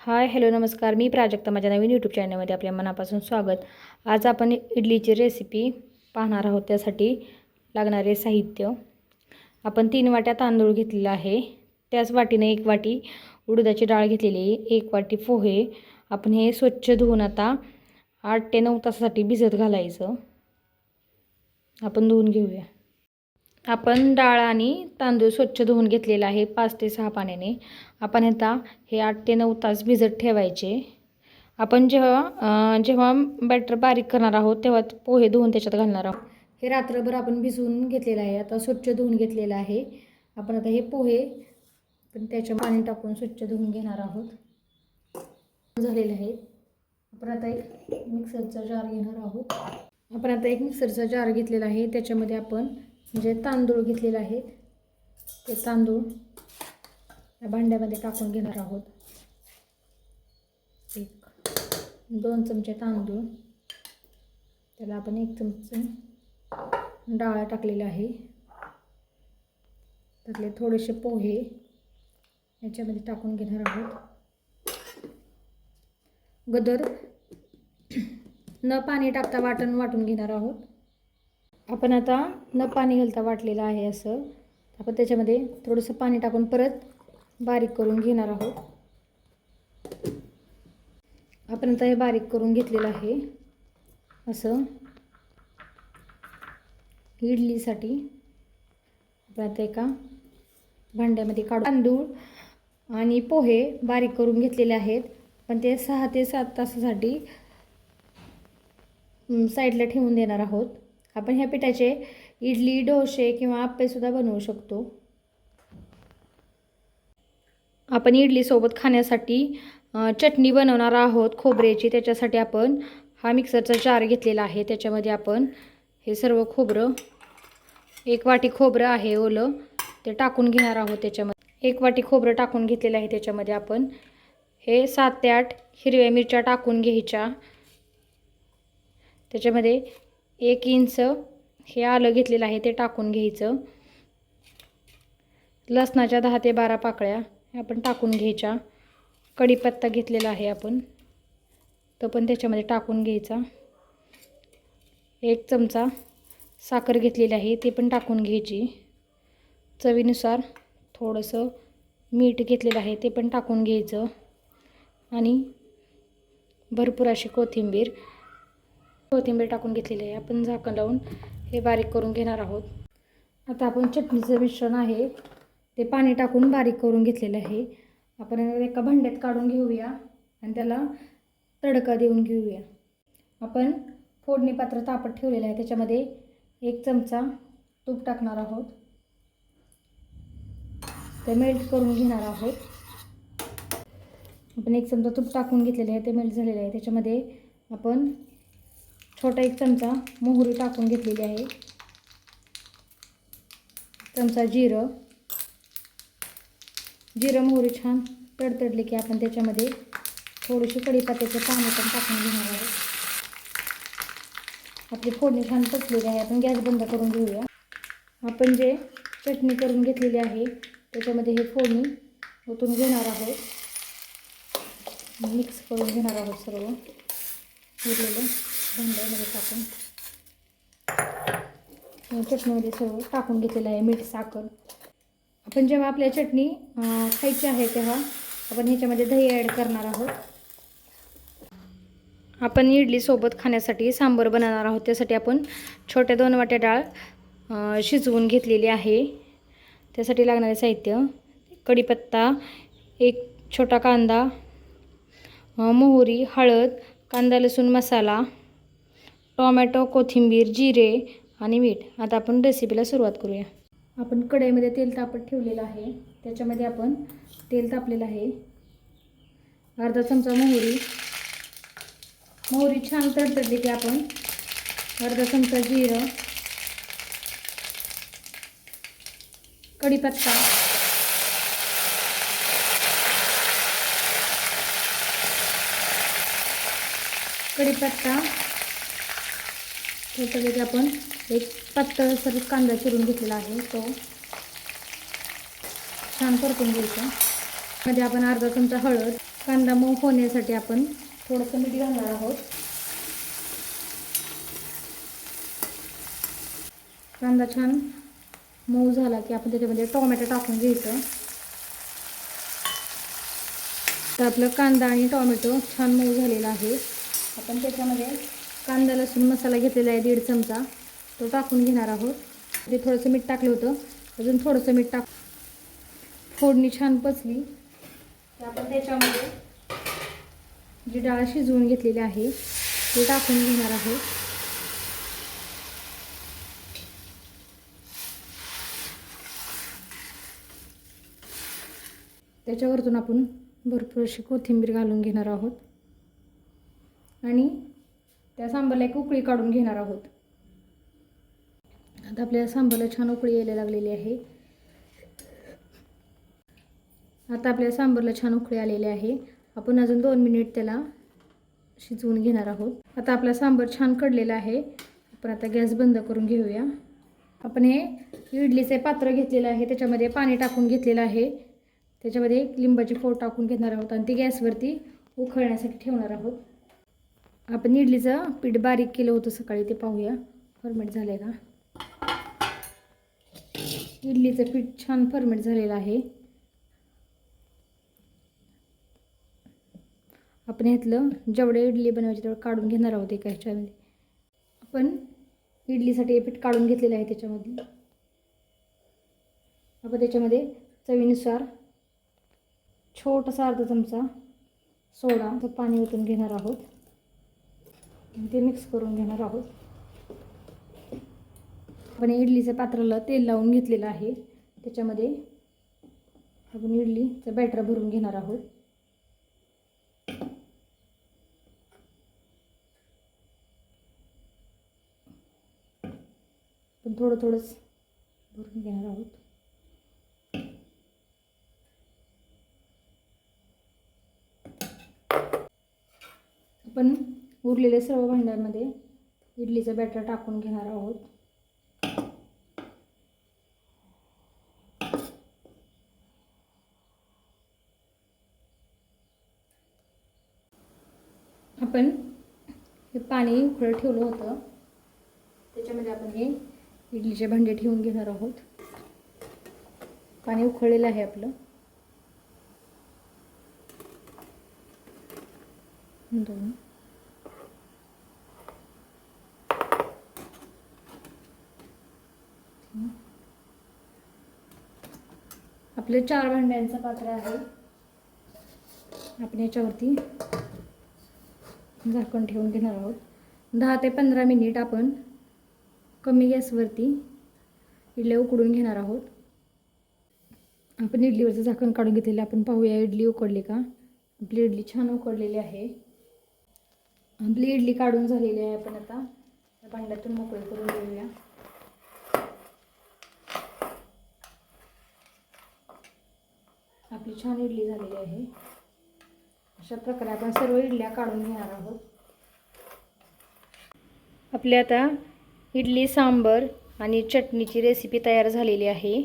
Hi hello नमस्कार. मी प्राजक्ता माझ्या नवीन YouTube चॅनलमध्ये आपल्या मनापासून स्वागत. आज आपण इडलीची रेसिपी पाहणार आहोत. त्यासाठी लागणारे साहित्य. आपण तीन वाट्या तांदूळ घेतलेला आहे. त्याच वाटीने एक वाटी उडदाची डाळ घेतलेली आहे. एक वाटी पोहे. आपण हे स्वच्छ धुवून आता आठ ते नऊ तासासाठी भिजत घालायचं. आपण धुवून घेऊया. आपण डाळ आणि तांदूळ स्वच्छ धुवून घेतलेला आहे पाच ते सहा पाण्याने. आपण आता हे आठ ते नऊ तास भिजत ठेवायचे. आपण जेव्हा जेव्हा बॅटर बारीक करणार आहोत तेव्हा पोहे धुवून त्याच्यात घालणार आहोत. हे रात्रभर आपण भिजवून घेतलेलं आहे आता स्वच्छ धुवून घेतलेलं आहे. आपण आता हे पोहे पण त्याच्या पाणी टाकून स्वच्छ धुवून घेणार आहोत. झालेले आहे. आपण आता एक मिक्सरचा जार घेणार आहोत. आपण आता एक मिक्सरचा जार घेतलेला आहे त्याच्यामध्ये आपण म्हणजे तांदूळ घेतलेले आहेत ते तांदूळ या भांड्यामध्ये टाकून घेणार आहोत. एक दोन चमचे तांदूळ. त्याला आपण एक चमचा डाळ टाकलेले आहे. त्यातले थोडेसे पोहे याच्यामध्ये टाकून घेणार आहोत. गदर न पाणी टाकता वाटण वाटून घेणार आहोत. आपण आता न पाणी घालता वाटलेलं आहे असं. आपण त्याच्यामध्ये थोडंसं पाणी टाकून परत बारीक करून घेणार आहोत. आपण आता हे बारीक करून घेतलेलं आहे. असं. इडलीसाठी आपण आता एका भांड्यामध्ये काढू. तांदूळ आणि पोहे बारीक करून घेतलेले आहेत. पण ते सहा ते सात तासासाठी साईडला ठेवून देणार आहोत. आपण ह्या पिठाचे इडली डोसे किंवा आप्पेसुद्धा बनवू शकतो. आपण इडलीसोबत खाण्यासाठी चटणी बनवणार आहोत खोबऱ्याची. त्याच्यासाठी आपण हा मिक्सरचा जार घेतलेला आहे. त्याच्यामध्ये आपण हे सर्व खोबरं एक वाटी खोबरं आहे ओलं ते टाकून घेणार आहोत त्याच्यामध्ये. एक वाटी खोबरं टाकून घेतलेलं आहे त्याच्यामध्ये आपण हे सात ते आठ हिरव्या मिरच्या टाकून घ्यायच्या. त्याच्यामध्ये एक इंच हे आलं घेतलेलं आहे ते टाकून घ्यायचं. लसणाच्या दहा ते बारा पाकळ्या आपण टाकून घ्यायच्या. कढीपत्ता घेतलेला आहे आपण तो पण त्याच्यामध्ये टाकून घ्यायचा. एक चमचा साखर घेतलेली आहे ते पण टाकून घ्यायची. चवीनुसार थोडंसं मीठ घेतलेलं आहे ते पण टाकून घ्यायचं. आणि भरपूर अशी कोथिंबीर कोथिंबीर टाकून घेतलेली आहे. आपण झाकण लावून हे बारीक करून घेणार आहोत. आता आपण चटणीचं मिश्रण आहे. ते पाणी टाकून बारीक करून घेतलेलं आहे. आपण एका भांड्यात काढून घेऊया आणि त्याला तडका देऊन घेऊया. आपण फोडणी पात्र तापत ठेवलेलं आहे. त्याच्यामध्ये एक चमचा तूप टाकणार आहोत. ते मेल्ट करून घेणार आहोत. आपण एक चमचा तूप टाकून घेतलेलं आहे. ते मेल्ट झालेलं आहे. त्याच्यामध्ये आपण छोटा एक चमचा मोहरी टाकून घेतलेली आहे. चमचा जिरं. जिरं मोहरी छान तडतडली की आपण त्याच्यामध्ये थोडीशी कढीपत्त्याचे पाणी पण टाकून घेणार आहोत. आपली फोडणी छान पचलेली आहे. आपण गॅस बंद करून घेऊया. आपण जे चटणी करून घेतलेली आहे त्याच्यामध्ये हे फोडणी ओतून घेणार आहोत. मिक्स करून घेणार आहोत सर्व. उरलेलं भांड्यामध्ये टाकून. चटणीमध्ये सर्व टाकून घेतलेलं आहे मीठ साखर. आपण जेव्हा आपल्या चटणी खायची आहे तेव्हा आपण ह्याच्यामध्ये दही ॲड करणार आहोत. आपण इडलीसोबत खाण्यासाठी सांबर बनवणार आहोत. त्यासाठी आपण छोट्या दोन वाट्या डाळ शिजवून घेतलेली आहे. त्यासाठी लागणारे साहित्य कढीपत्ता एक छोटा कांदा मोहरी हळद कांदा लसूण मसाला टोमॅटो कोथिंबीर जिरे आणि मीठ. आता आपण रेसिपीला सुरुवात करूया. आपण कढईमध्ये तेल तापत ठेवलेलं आहे. त्याच्यामध्ये आपण तेल तापलेलं आहे. अर्धा चमचा मोहरी. मोहरी छान तडतडली की आपण अर्धा चमचा जिरं कढीपत्ता कढीपत्ता. त्याच्यामध्ये आपण एक पातळसर कांदा चिरून घेतलेला आहे तो. छान परतून घ्यायचा. मध्ये आपण अर्धा चमचा हळद. कांदा मऊ होण्यासाठी आपण थोडंसं मीठ घालणार आहोत. कांदा छान मऊ झाला की आपण त्याच्यामध्ये टोमॅटो टाकून घ्यायचं. तर आपलं कांदा आणि टोमॅटो छान मऊ झालेला आहे. आपण त्याच्यामध्ये कांदा लसूण मसाला घेतलेला आहे दीड चमचा. तो टाकून घेणार आहोत. ते थोडंसं मीठ टाकलं होतं. अजून थोडंसं मीठ टाक फोडणी छान पचली. तर आपण त्याच्यामध्ये जी डाळ शिजवून घेतलेली आहे ते टाकून घेणार आहोत. त्याच्यावरतून आपण भरपूर अशी कोथिंबीर घालून घेणार आहोत. आणि त्या सांबारला एक उकळी काढून घेणार आहोत. आता आपल्या सांबारला छान उकळी यायला लागलेली आहे. आता आपल्या सांबारला छान उकळी आलेली आहे. आपण अजून दोन मिनिट त्याला शिजवून घेणार आहोत. आता आपला सांबार छान कडलेला आहे. आपण आता गॅस बंद करून घेऊया. आपण हे इडलीचे पात्र घेतलेलं आहे. त्याच्यामध्ये पाणी टाकून घेतलेलं आहे. त्याच्यामध्ये एक लिंबाची फोड टाकून घेणार आहोत आणि ती गॅसवरती उखळण्यासाठी ठेवणार आहोत. आपण इडलीचं पीठ बारीक केलं होतं सकाळी ते पाहूया. फर्मेट झालं आहे का? इडलीचं पीठ छान फर्मेट झालेलं आहे. आपण ह्यातलं जेवढे इडली बनवायची तेवढं काढून घेणार आहोत एका ह्याच्यामध्ये. आपण इडलीसाठी हे पीठ काढून घेतलेलं आहे त्याच्यामध्ये. आपण त्याच्यामध्ये चवीनुसार छोटासा अर्धा चमचा सोडा पाणी ओतून घेणार आहोत. ते मिक्स करून घेणार आहोत. आपण इडलीच्या पात्राला तेल लावून घेतलेलं आहे. त्याच्यामध्ये आपण इडलीचं बॅटर भरून घेणार आहोत. पण थोडं थोडंच भरून घेणार आहोत. आपण उरलेल्या सर्व भांड्यामध्ये इडलीचं बॅटर टाकून घेणार आहोत. आपण हे पाणी उकळत ठेवलं होतं. त्याच्यामध्ये आपण हे इडलीचे भांडे ठेवून घेणार आहोत. पाणी उकळलेलं आहे आपलं. दोन. आपले चार भांड्यांचं पात्र आहे. आपण याच्यावरती झाकण ठेवून घेणार आहोत. दहा ते पंधरा मिनिट आपण कमी गॅसवरती इडल्या उकडून घेणार आहोत. आपण इडलीवरचं झाकण काढून घेतलेलं आपण पाहूया इडली उकडली का? आपली इडली छान उकडलेली आहे. आपली इडली काढून झालेली आहे आपण आता. भांड्यातून मोकळी करून घेऊया. आपली छान इडली झालेली आहे. अशा प्रकारे आपण सर्व इडल्या काढून घेणार आहोत. आपली आता इडली सांबर आणि चटणीची रेसिपी तयार झालेली आहे.